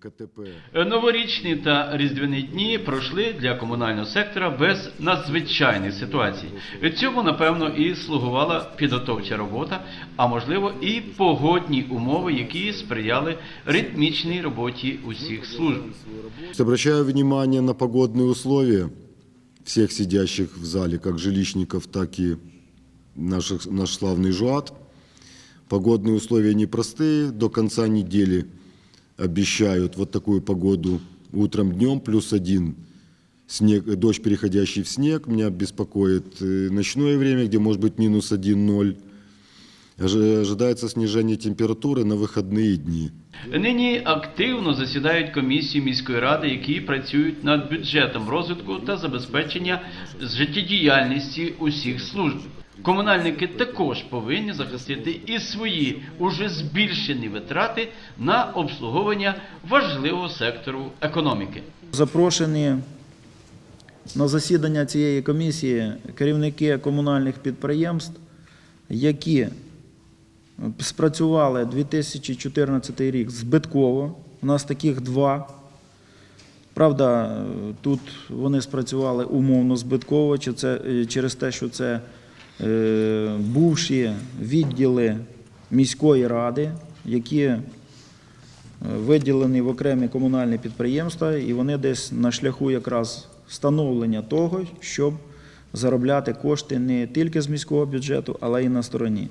КТП. Новорічні та різдвяні дні пройшли для комунального сектора без надзвичайних ситуацій. Цьому, напевно, і слугувала підготовча робота, а можливо і погодні умови, які сприяли ритмічній роботі усіх служб. Обращаю внимание на погодные условия всех сидящих в зале, как жилищников, так и наших, наш славный ЖУАТ. Погодные условия непростые. До конца недели обещают вот такую погоду утром, днем, плюс один снег, э, дождь, переходящий в снег. Меня беспокоит э, ночное время, где может быть минус 1-0. Ожи- Ожидается снижение температуры на выходные дни. Нині активно засідають комісії міської ради, які працюють над бюджетом розвитку та забезпечення життєдіяльності усіх служб. Комунальники також повинні захистити і свої уже збільшені витрати на обслуговування важливого сектору економіки. Запрошені на засідання цієї комісії керівники комунальних підприємств, які спрацювали 2014 рік збитково. У нас таких два. Правда, тут вони спрацювали умовно збитково, чи це, е, через те, що це е, бувші відділи міської ради, які е, виділені в окремі комунальні підприємства, і вони десь на шляху якраз встановлення того, щоб заробляти кошти не тільки з міського бюджету, але й на стороні.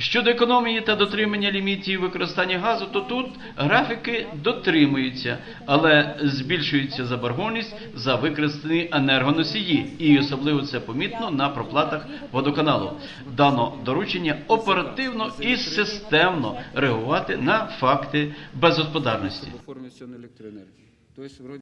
Щодо економії та дотримання лімітів використання газу, то тут графіки дотримуються, але збільшується заборгованість за використані енергоносії, і особливо це помітно на проплатах водоканалу. Дано доручення оперативно і системно реагувати на факти безгосподарності.